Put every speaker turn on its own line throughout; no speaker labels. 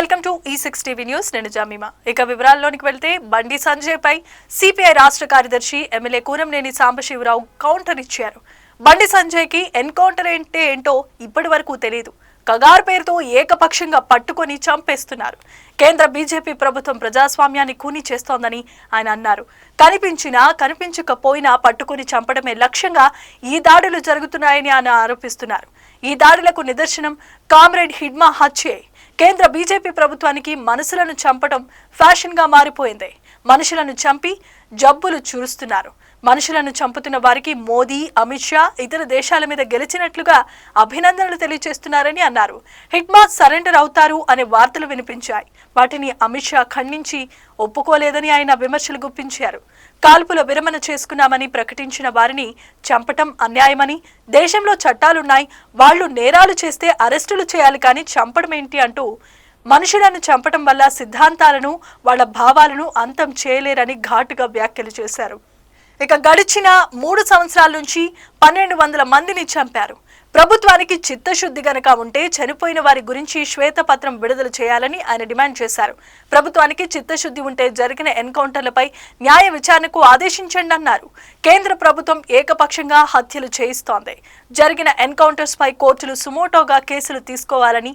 Welcome to ఈ six TV news నేను జమీమా. ఇక వివరాల్లోనికి వెళ్తే బండి సంజయ్ పై సిపిఐ రాష్ట్ర కార్యదర్శి ఎమ్మెల్యే కూరంనేని సాంబశివరావు కౌంటర్ ఇచ్చారు. బండి సంజయ్కి ఎన్కౌంటర్ అంటే ఏంటో ఇప్పటి వరకు తెలియదు కగార్ పేరుతో ఏకపక్షంగా పట్టుకొని చంపేస్తున్నారు. కేంద్ర బీజేపీ ప్రభుత్వం ప్రజాస్వామ్యాన్ని కూని చేస్తోందని ఆయన అన్నారు. కనిపించినా కనిపించకపోయినా పట్టుకొని చంపడమే లక్ష్యంగా ఈ దాడులు జరుగుతున్నాయని ఆయన ఆరోపిస్తున్నారు. ఈ దాడులకు నిదర్శనం కామ్రేడ్ హిడ్మా హత్యే. కేంద్ర బీజేపీ ప్రభుత్వానికి మనసులను చంపడం ఫ్యాషన్గా మారిపోయింది. మనుషులను చంపి జబ్బులు చూరుస్తున్నారు. మనుషులను చంపుతున్న వారికి మోదీ అమిత్ షా ఇతర దేశాల మీద గెలిచినట్లుగా అభినందనలు తెలియజేస్తున్నారని అన్నారు. హిట్మా సరెండర్ అవుతారు అనే వార్తలు వినిపించాయి. వాటిని అమిత్ షా ఖండించి ఒప్పుకోలేదని ఆయన విమర్శలు గుప్పించారు. కాల్పుల విరమణ చేసుకున్నామని ప్రకటించిన వారిని చంపటం అన్యాయమని దేశంలో చట్టాలున్నాయి వాళ్ళు నేరాలు చేస్తే అరెస్టులు చేయాలి కానీ చంపడం ఏంటి అంటూ మనుషులను చంపటం వల్ల సిద్ధాంతాలను వాళ్ళ భావాలను అంతం చేయలేరని ఘాటుగా వ్యాఖ్యలు చేశారు. ఇక గడిచిన మూడు సంవత్సరాల నుంచి పన్నెండు వందల మందిని చంపారు. ప్రభుత్వానికి చిత్తశుద్ధి గనక ఉంటే చనిపోయిన వారి గురించి శ్వేతపత్రం విడుదల చేయాలని ఆయన డిమాండ్ చేశారు. ప్రభుత్వానికి చిత్తశుద్ధి ఉంటే జరిగిన ఎన్కౌంటర్లపై న్యాయ విచారణకు ఆదేశించండి అన్నారు. కేంద్ర ప్రభుత్వం ఏకపక్షంగా హత్యలు చేయిస్తోంది. జరిగిన ఎన్కౌంటర్స్ పై కోర్టులు సుమోటోగా కేసులు తీసుకోవాలని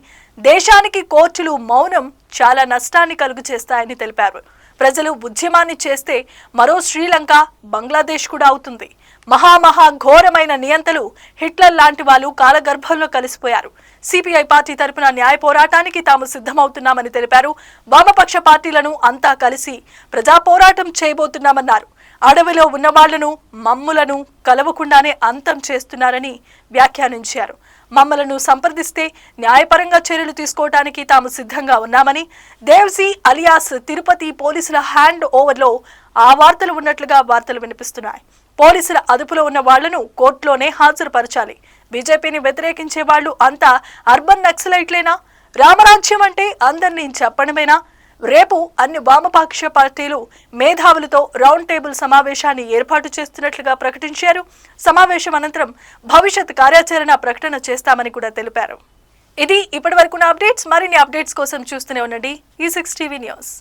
దేశానికి కోర్టులు మౌనం చాలా నష్టాన్ని కలుగు చేస్తాయని తెలిపారు. ప్రజలు ఉద్యమాన్ని చేస్తే మరో శ్రీలంక బంగ్లాదేశ్ కూడా అవుతుంది. మహామహా ఘోరమైన నియంతలు హిట్లర్ లాంటి వాళ్ళు కాలగర్భంలో కలిసిపోయారు. సిపిఐ పార్టీ తరపున న్యాయ పోరాటానికి తాము సిద్ధమవుతున్నామని తెలిపారు. వామపక్ష పార్టీలను అంతా కలిసి ప్రజా పోరాటం చేయబోతున్నామన్నారు. అడవిలో ఉన్న వాళ్ళను మమ్ములను కలవకుండానే అంతం చేస్తున్నారని వ్యాఖ్యానించారు. మమ్మలను సంప్రదిస్తే న్యాయపరంగా చర్యలు తీసుకోవడానికి తాము సిద్ధంగా ఉన్నామని దేవ్సీ అలియాస్ తిరుపతి పోలీసుల హ్యాండ్ ఓవర్లో ఆ వార్తలు ఉన్నట్లుగా వార్తలు వినిపిస్తున్నాయి. పోలీసుల అదుపులో ఉన్న వాళ్ళను కోర్టులోనే హాజరుపరచాలి. బీజేపీని వ్యతిరేకించే వాళ్ళు అంతా అర్బన్ నక్సలైట్లేనా? రామరాజ్యం అంటే అందరినీ చెప్పడమేనా? రేపు అన్ని వామపక్ష పార్టీలు మేధావులతో రౌండ్ టేబుల్ సమావేశాన్ని ఏర్పాటు చేస్తున్నట్లుగా ప్రకటించారు. సమావేశం అనంతరం భవిష్యత్ కార్యాచరణ ప్రకటన చేస్తామని కూడా తెలిపారు. ఇది ఇప్పటి వరకున్న అప్డేట్స్. మరిన్ని అప్డేట్స్ కోసం చూస్తూనే ఉండండి. ఈ సిక్స్ టీవీ న్యూస్.